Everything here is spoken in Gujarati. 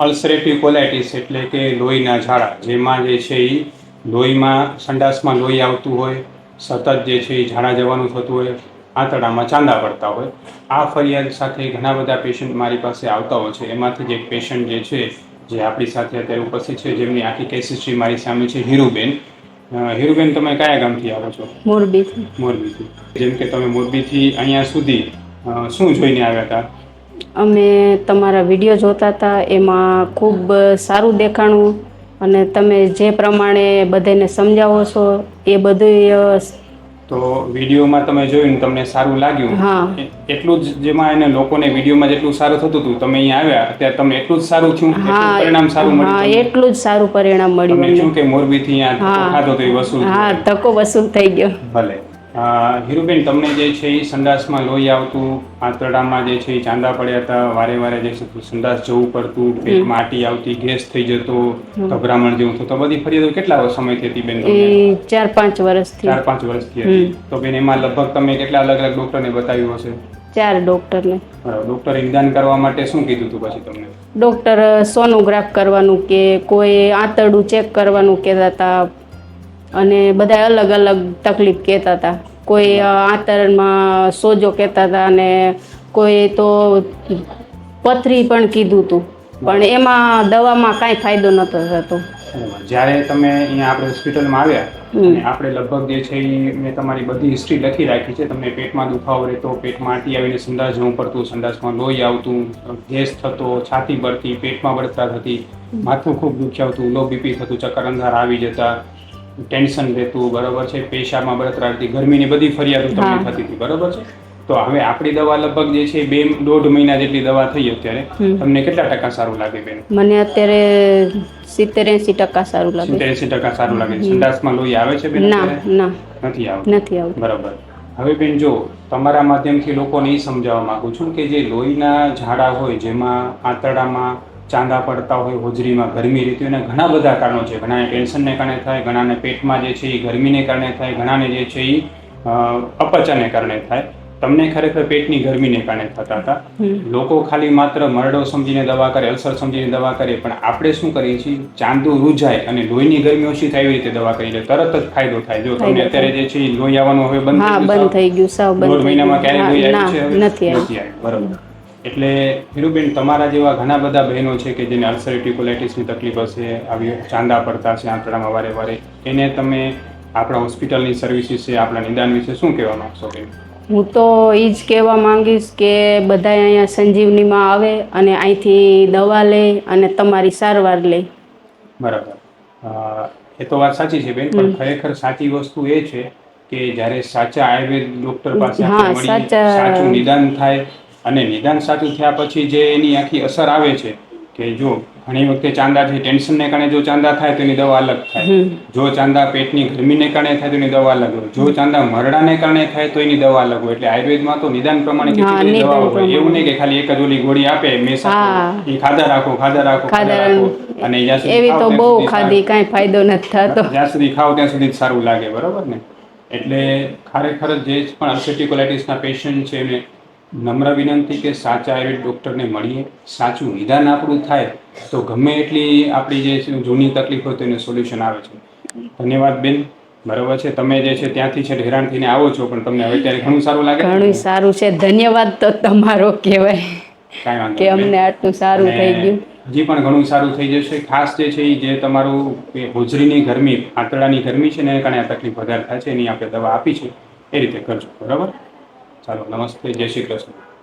અલ્સરેટિવ કોલાઇટિસ એટલે કે લોહીના ઝાડા જેમાં જે છે એ લોહીમાં સંડાસમાં લોહી આવતું હોય સતત જે છે એ ઝાડા જવાનું થતું હોય આંતરડામાં ચાંદા પડતા હોય. આ ફરિયાદ સાથે ઘણા બધા પેશન્ટ મારી પાસે આવતા હોય છે. એમાંથી જે એક પેશન્ટ જે છે જે આપણી સાથે અત્યારે ઉપસ્થિત છે જેમની આખી કેસ હિસ્ટ્રી મારી સામે છે હીરુબેન. હીરુબેન તમે કયા ગામથી આવો છો? મોરબીથી. મોરબીથી. જેમ કે તમે મોરબીથી અહીંયા સુધી શું જોઈને આવ્યા હતા? અમે તમારા વીડિયો જોતા હતા એમાં ખૂબ સારું દેખાણું અને તમે જે પ્રમાણે બધાને સમજાવો છો એ બધું તો વિડીયોમાં તમે જોયું તમને સારું લાગ્યું હા. એટલું જ જેમાં એને લોકોને વિડીયોમાં જેટલું સારું થતું હતું તમે અહીંયા આવ્યા અત્યારે તમને એટલું જ સારું થયું પરિણામ સારું મળ્યું? એટલું જ સારું પરિણામ મળ્યું તમને. શું કે મોરબીથી અહીંયા. ખાધો તો વસૂલ હા તકો વસૂલ થઈ ગયો ભલે હીરુબેન તમને જે છે એ સંડાસમાં લોહી આવતું આંતરડામાં જે છે એ ચાંદા પડ્યા હતા વારે વારે જે છે સંડાસ જવું પડતું માટી આવતી ગેસ થઈ જતો ગભરામણ જેવું થતું. બધી ફરિયાદો કેટલા સમયથી હતી બેન ચાર પાંચ વર્ષથી. ચાર પાંચ વર્ષથી હતી. તો બેન એમાં લગભગ તમે કેટલા અલગ અલગ ડોક્ટરને બતાવ્યું હશે? ચાર ડૉક્ટરને. બરાબર. ડોક્ટરે નિદાન કરવા માટે શું કીધું હતું પછી તમને? ડૉક્ટર સોનોગ્રાફ કરવાનું કે કોઈ આંતરડું ચેક કરવાનું કહેતા હતા અને બધા અલગ અલગ તકલીફ કહેતા હતા. કોઈ આંતરમાં સોજો કહેતા હતા અને કોઈ તો પથરી પણ કીધું હતું પણ એમાં દવામાં કાંઈ ફાયદો નહોતો થતો. જ્યારે તમે અહીંયા આપણે હોસ્પિટલમાં આવ્યા અને આપણે લગભગ જે છે એ મેં તમારી બધી હિસ્ટ્રી લખી રાખી છે. તમને પેટમાં દુખાવો રહેતો પેટમાં આંટી આવીને સંડાસ જવું પડતું સંડાસમાં લોહી આવતું ગેસ થતો છાતી બળતી પેટમાં બળતરા થતી માથું ખૂબ દુખ્યાવતું લો બીપી થતું ચક્કર અંધાર આવી જતા ટેન્શન રહેતું બરાબર છે? પેશામાં બળતરા ગરમીની બધી ફરિયાદો તમને થતી હતી બરાબર છે? તો હવે આપણી દવા લગભગ જે છે બે દોઢ મહિના જેટલી દવા થઈ અત્યારે. તમને કેટલા ટકા સારું લાગે બેન? મને અત્યારે સિત્તેર એંસી ટકા સારું લાગે. સિત્તેર એસી ટકા સારું લાગે. સંડાસમાં લોહી આવે છે બેન ના ના. નથી આવતું. નથી આવતું. બરાબર. હવે બેન જો તમારા માધ્યમથી લોકોને એ સમજાવવા માંગુ છું કે જે લોહીના ઝાડા હોય જેમાં આંતરડામાં ચાંદા પડતા હોય હોજરીમાં ગરમી રહેતી હોય એના ઘણા બધા કારણો છે. ઘણાને ટેન્શનને કારણે થાય ઘણાને પેટમાં જે છે એ ગરમીને કારણે થાય ઘણાને જે છે એ અપચાને કારણે થાય. તમને ખરેખર પેટની ગરમીને કારણે થતા હતા. લોકો ખાલી માત્ર મરડો સમજીને દવા કરે અલ્સર સમજીને દવા કરે પણ આપણે શું કરીએ છીએ? ચાંદુ રૂજાય અને લોહીની ગરમી ઓછી થાય એવી રીતે દવા કરી લે તરત જ ફાયદો થાય. જો તમને અત્યારે જે છે લોહી આવવાનું હવે બંધ થઈ ગયું સાવ બંધ મહિનામાં ક્યારે ક્યારેય લોહી આવ્યું છે નથી બરોબર. એટલે હીરુબેન તમારા જેવા ઘણા બધા બહેનો છે કે જેને અલ્સરેટિવ કોલાઇટિસની તકલીફ હશે આવી ચાંદા પડતા છે આંતરડામાં વારે વારે એને તમે આપણા હોસ્પિટલની સર્વિસ વિશે આપણા નિદાન વિશે શું કહેવા માગશો બેન? હું તો એ જ કહેવા માંગીશ કે બધા અહીંયા સંજીવનીમાં આવે અને અહીંથી દવા લે અને તમારી સારવાર લે. બરાબર. એ તો વાત સાચી છે બેન પણ ખરેખર સાચી વસ્તુ એ છે કે જ્યારે સાચા આયુર્વેદ ડોક્ટર પાસે સાચું નિદાન થાય અને નિદાન સાચું થયા પછી જે એની આખી અસર આવે છે કે જો ઘણી વખતે ચાંદા છે ટેન્શનને કારણે જો ચાંદા થાય તો એની દવા અલગ થાય. જો ચાંદા પેટની ગરમીને કારણે થાય તો એની દવા અલગ હોય. જો ચાંદા મરડાને કારણે થાય તો એની દવા અલગ હોય. એટલે આયુર્વેદમાં તો નિદાન પ્રમાણે કેટલી દવાઓ હોય. એવું નહીં કે ખાલી એક જ ઓલી ગોળી આપે મેસ એ ખાધા રાખો ખાધા રાખો ખાધા રાખો. અને એવી તો બહુ ખાધી કાંઈ ફાયદો નથી થતો. જ્યાં સુધી ખાવ ત્યાં સુધી સારું લાગે બરોબર ને? એટલે ખરેખર જે પણ અલ્સરેટિવ પેશન્ટ છે એને નમ્ર વિનંતી કે સાચા આયુર્વેદ ડૉક્ટરને મળીએ. સાચું નિદાન આપણું થાય તો ગમે એટલી આપણી જે છે જૂની તકલીફ હોય તેનું સોલ્યુશન આવે છે. ધન્યવાદ બેન. બરોબર છે. તમે જે છે ત્યાંથી છે હેરાન થઈને આવો છો પણ તમને હવે ત્યારે ઘણું સારું લાગે ઘણું સારું છે. ધન્યવાદ તો તમારો કહેવાય કે અમને આટલું સારું થઈ ગયું. હજી પણ ઘણું સારું થઈ જશે. ખાસ જે છે એ જે તમારું હોજરીની ગરમી આંતરડાની ગરમી છે ને કારણે આ તકલીફ વધારે થાય છે. એની આપણે દવા આપી છે. એ રીતે કરજો. બરાબર? ચાલો નમસ્તે જય શ્રી કૃષ્ણ.